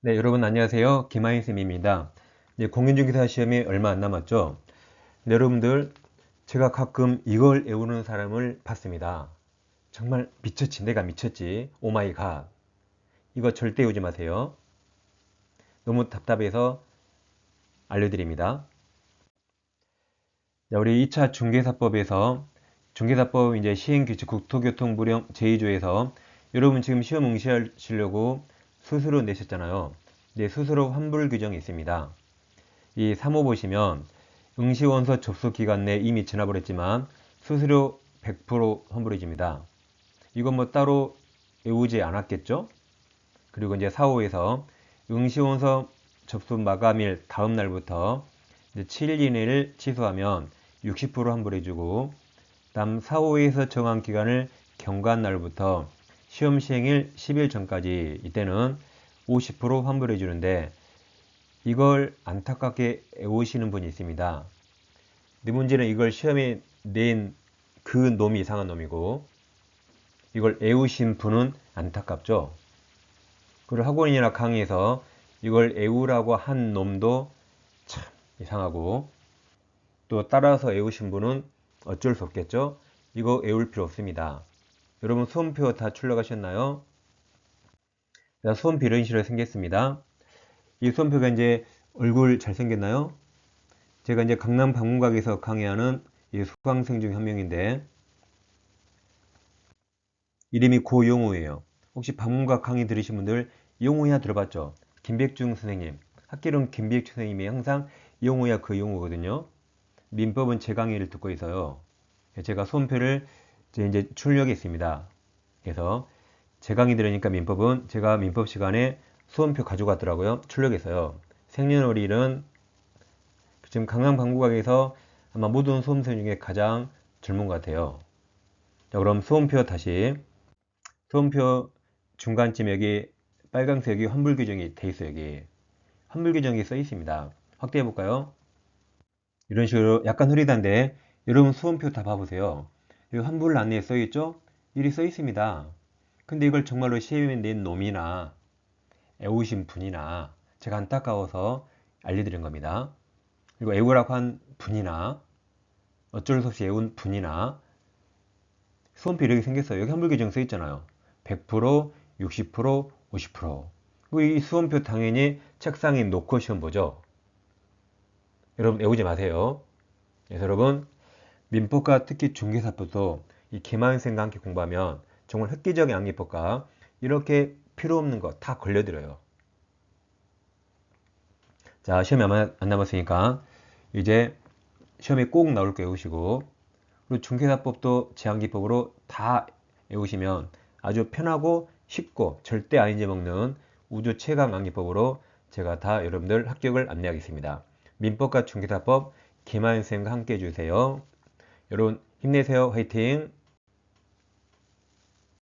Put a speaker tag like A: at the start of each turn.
A: 네, 여러분 안녕하세요. 김하인 쌤입니다. 이제 공인중개사 시험이 얼마 안 남았죠? 네, 여러분들 제가 가끔 이걸 외우는 사람을 봤습니다. 정말 미쳤지, 내가 미쳤지. 오마이 갓. 이거 절대 외우지 마세요. 너무 답답해서 알려드립니다. 자, 우리 2차 중개사법에서 중개사법 이제 시행규칙 국토교통부령 제2조에서 여러분 지금 시험 응시하시려고 수수료 내셨잖아요. 네, 수수료 환불 규정이 있습니다. 이 3호 보시면 응시원서 접수 기간 내 이미 지나버렸지만 수수료 100% 환불해줍니다. 이건 뭐 따로 외우지 않았겠죠? 그리고 이제 4호에서 응시원서 접수 마감일 다음 날부터 7일 이내를 취소하면 60% 환불해주고 다음 4호에서 정한 기간을 경과한 날부터 시험 시행일 10일 전까지 이때는 50% 환불해 주는데 이걸 안타깝게 외우시는 분이 있습니다. 네 문제는 이걸 시험에 낸 그 놈이 이상한 놈이고 이걸 외우신 분은 안타깝죠. 그리고 학원이나 강의에서 이걸 외우라고 한 놈도 참 이상하고 또 따라서 외우신 분은 어쩔 수 없겠죠. 이거 외울 필요 없습니다. 여러분 수험표 다 출력하셨나요? 수험표 이런 식으로 생겼습니다. 이 수험표가 이제 얼굴 잘생겼나요? 제가 이제 강남 방문각에서 강의하는 이 수강생 중 한 명인데 이름이 고용우예요. 혹시 방문각 강의 들으신 분들 용우야 들어봤죠? 김백중 선생님. 학기론 김백중 선생님이 항상 용우야 그 용우거든요. 민법은 제 강의를 듣고 있어요. 제가 수험표를 이제 출력했습니다. 그래서 제 강의 들으니까 민법은 제가 민법 시간에 수험표 가져갔더라고요. 출력했어요. 생년월일은 지금 강남 방구각에서 아마 모든 수험생 중에 가장 젊은 것 같아요. 자, 그럼 수험표 다시 수험표 중간쯤 여기 빨강색이 환불 규정이 돼 있어요. 여기 환불 규정이 써 있습니다. 확대해 볼까요? 이런 식으로 약간 흐리단데 여러분 수험표 다 봐보세요. 여기 환불 안내에 써 있죠? 일이 써 있습니다. 근데 이걸 정말로 시험에 낸 놈이나 애우신 분이나 제가 안타까워서 알려드린 겁니다. 그리고 애우라고 한 분이나 어쩔 수 없이 애운 분이나 수험표 이렇게 생겼어요. 여기 환불 규정 써 있잖아요. 100%, 60%, 50%. 이 수험표 당연히 책상에 놓고 시험 보죠. 여러분 애우지 마세요. 그래서 여러분 민법과 특히 중개사법도 이 개만생과 함께 공부하면 정말 획기적인 암기법과 이렇게 필요 없는 거 다 걸려들어요. 자, 시험이 안 남았으니까 이제 시험에 꼭 나올 거 외우시고 그리고 중개사법도 제한기법으로 다 외우시면 아주 편하고 쉽고 절대 안 잊어먹는 우주 최강 암기법으로 제가 다 여러분들 합격을 안내하겠습니다. 민법과 중개사법 김하윤 쌤과 함께 해주세요. 여러분 힘내세요. 화이팅!